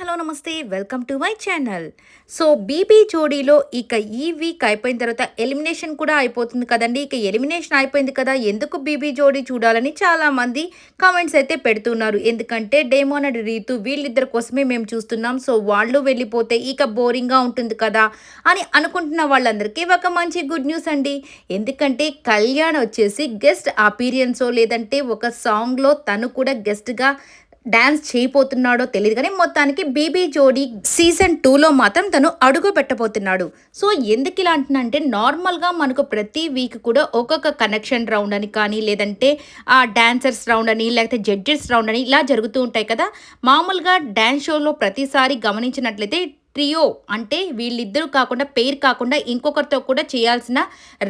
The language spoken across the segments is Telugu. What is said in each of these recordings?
హలో నమస్తే. Welcome to my channel. So BB జోడీలో ఇక ఈ వీక్ అయిపోయిన తర్వాత ఎలిమినేషన్ కూడా అయిపోతుంది కదండి. ఇక ఎలిమినేషన్ అయిపోయింది కదా ఎందుకు బీబీ జోడీ చూడాలని చాలామంది కామెంట్స్ అయితే పెడుతున్నారు. ఎందుకంటే డేమోన్ అండ్ రీతు వీళ్ళిద్దరి కోసమే మేము చూస్తున్నాం. సో వాళ్ళు వెళ్ళిపోతే ఇక బోరింగ్గా ఉంటుంది కదా అని అనుకుంటున్న వాళ్ళందరికీ ఒక మంచి గుడ్ న్యూస్ అండి. ఎందుకంటే కళ్యాణ్ వచ్చేసి గెస్ట్ అపీరియన్సో లేదంటే ఒక సాంగ్లో తను కూడా గెస్ట్గా డాన్స్ చేయబోతున్నాడో తెలియదు కానీ మొత్తానికి బీబీ జోడీ సీజన్ టూలో మాత్రం తను అడుగు పెట్టబోతున్నాడు సో ఎందుకు ఇలా అంటున్నంటే నార్మల్గా మనకు ప్రతి వీక్ కూడా ఒక్కొక్క కనెక్షన్ రౌండ్ అని కానీ లేదంటే ఆ డాన్సర్స్ రౌండ్ అని లేకపోతే జడ్జెస్ రౌండ్ అని ఇలా జరుగుతూ ఉంటాయి కదా. మామూలుగా డ్యాన్స్ షోలో ప్రతిసారి గమనించినట్లయితే ట్రియో అంటే వీళ్ళిద్దరూ కాకుండా పేరు కాకుండా ఇంకొకరితో కూడా చేయాల్సిన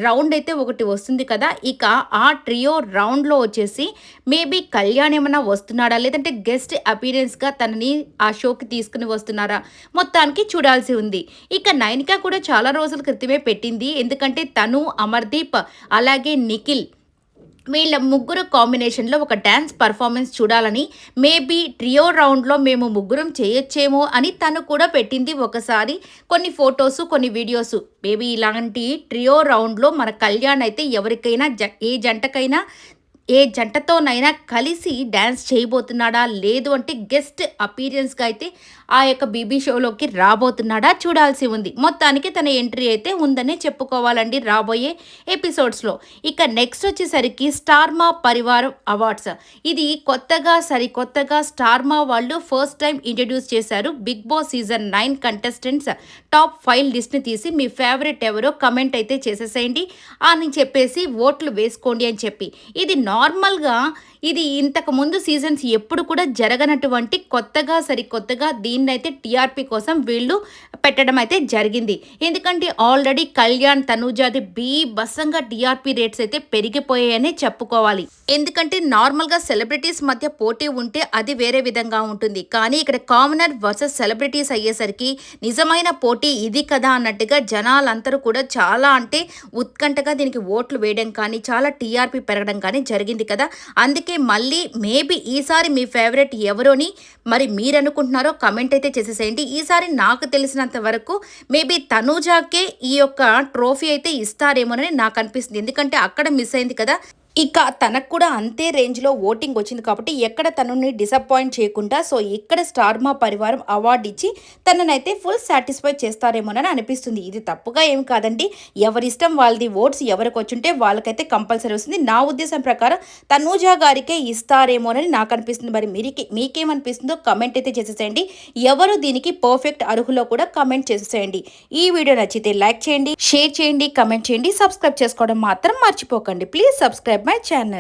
రౌండ్ అయితే ఒకటి వస్తుంది కదా. ఇక ఆ ట్రియో రౌండ్లో వచ్చేసి మేబీ కళ్యాణ్ ఏమైనా వస్తున్నాడా? లేదంటే గెస్ట్ అపీరెన్స్గా తనని ఆ షోకి తీసుకుని వస్తున్నారా? మొత్తానికి చూడాల్సి ఉంది. ఇక నైనికా కూడా చాలా రోజుల క్రితమే పెట్టింది. ఎందుకంటే తను అమర్దీప్ అలాగే నిఖిల్ వీళ్ళ ముగ్గురు కాంబినేషన్లో ఒక డ్యాన్స్ పర్ఫార్మెన్స్ చూడాలని మేబీ ట్రియో రౌండ్లో మేము ముగ్గురం చేయొచ్చేమో అని తను కూడా పెట్టింది ఒకసారి. కొన్ని ఫొటోస్ కొన్ని వీడియోస్. మేబీ ఇలాంటి ట్రియో రౌండ్లో మన కళ్యాణ్ అయితే ఎవరికైనా జ ఏ జంటకైనా ఏ జంటతోనైనా కలిసి డ్యాన్స్ చేయబోతున్నాడా లేదు అంటే గెస్ట్ అపీరియన్స్గా అయితే ఆ యొక్క బీబీ షోలోకి రాబోతున్నాడా చూడాల్సి ఉంది. మొత్తానికి తన ఎంట్రీ అయితే ఉందని చెప్పుకోవాలండి రాబోయే ఎపిసోడ్స్లో. ఇక నెక్స్ట్ వచ్చేసరికి స్టార్మా పరివారం అవార్డ్స్. ఇది కొత్తగా సరికొత్తగా స్టార్మా వాళ్ళు ఫస్ట్ టైం ఇంట్రడ్యూస్ చేశారు. Bigg Boss season nine contestants top five లిస్ట్ని తీసి మీ ఫేవరెట్ ఎవరో కమెంట్ అయితే చేసేసేయండి. అని చెప్పేసి ఓట్లు వేసుకోండి అని చెప్పి. ఇది నార్మల్గా ఇది ఇంతకు ముందు సీజన్స్ ఎప్పుడు కూడా జరగనటువంటి కొత్తగా సరికొత్తగా దీన్నైతే టీఆర్పీ కోసం వీళ్ళు పెట్టడం అయితే జరిగింది. ఎందుకంటే ఆల్రెడీ కళ్యాణ్ తనుజాది బీ బస్సంగా టీఆర్పీ రేట్స్ అయితే పెరిగిపోయాయనే చెప్పుకోవాలి. ఎందుకంటే నార్మల్గా సెలబ్రిటీస్ మధ్య పోటీ ఉంటే అది వేరే విధంగా ఉంటుంది. కానీ ఇక్కడ కామనర్ వర్సెస్ సెలబ్రిటీస్ అయ్యేసరికి నిజమైన పోటీ ఇది కదా అన్నట్టుగా జనాలందరూ కూడా చాలా అంటే ఉత్కంఠగా దీనికి ఓట్లు వేయడం కానీ చాలా టీఆర్పీ పెరగడం కానీ జరిగింది జరిగింది కదా. అందుకే మళ్ళీ మేబీ ఈసారి మీ ఫేవరెట్ ఎవరోని మరి మీరు అనుకుంటున్నారో కమెంట్ అయితే చేసేసేయండి. ఈసారి నాకు తెలిసినంత వరకు మేబీ తనూజాకే ఈ యొక్క ట్రోఫీ అయితే ఇస్తారేమోనని నాకు అనిపిస్తుంది. ఎందుకంటే అక్కడ మిస్ అయింది కదా. ఇక తనకు కూడా అంతే రేంజ్లో ఓటింగ్ వచ్చింది కాబట్టి ఎక్కడ తనని డిసప్పాయింట్ చేయకుండా సో ఇక్కడ స్టార్మా పరివారం అవార్డు ఇచ్చి తననైతే ఫుల్ సాటిస్ఫై చేస్తారేమోనని అనిపిస్తుంది. ఇది తప్పుగా ఏం కాదండి. ఎవరిష్టం వాళ్ళది ఓట్స్ ఎవరికి వచ్చుంటే వాళ్ళకైతే కంపల్సరీ వస్తుంది. నా ఉద్దేశం ప్రకారం తనూజా గారికే ఇస్తారేమోనని నాకు అనిపిస్తుంది. మరి మీరికి మీకేమనిపిస్తుందో కమెంట్ అయితే చేసేసేయండి. ఎవరు దీనికి పర్ఫెక్ట్ అర్హులో కూడా కమెంట్ చేసేసేయండి. ఈ వీడియో నచ్చితే లైక్ చేయండి షేర్ చేయండి కమెంట్ చేయండి సబ్స్క్రైబ్ చేసుకోవడం మాత్రం మర్చిపోకండి. Please subscribe my channel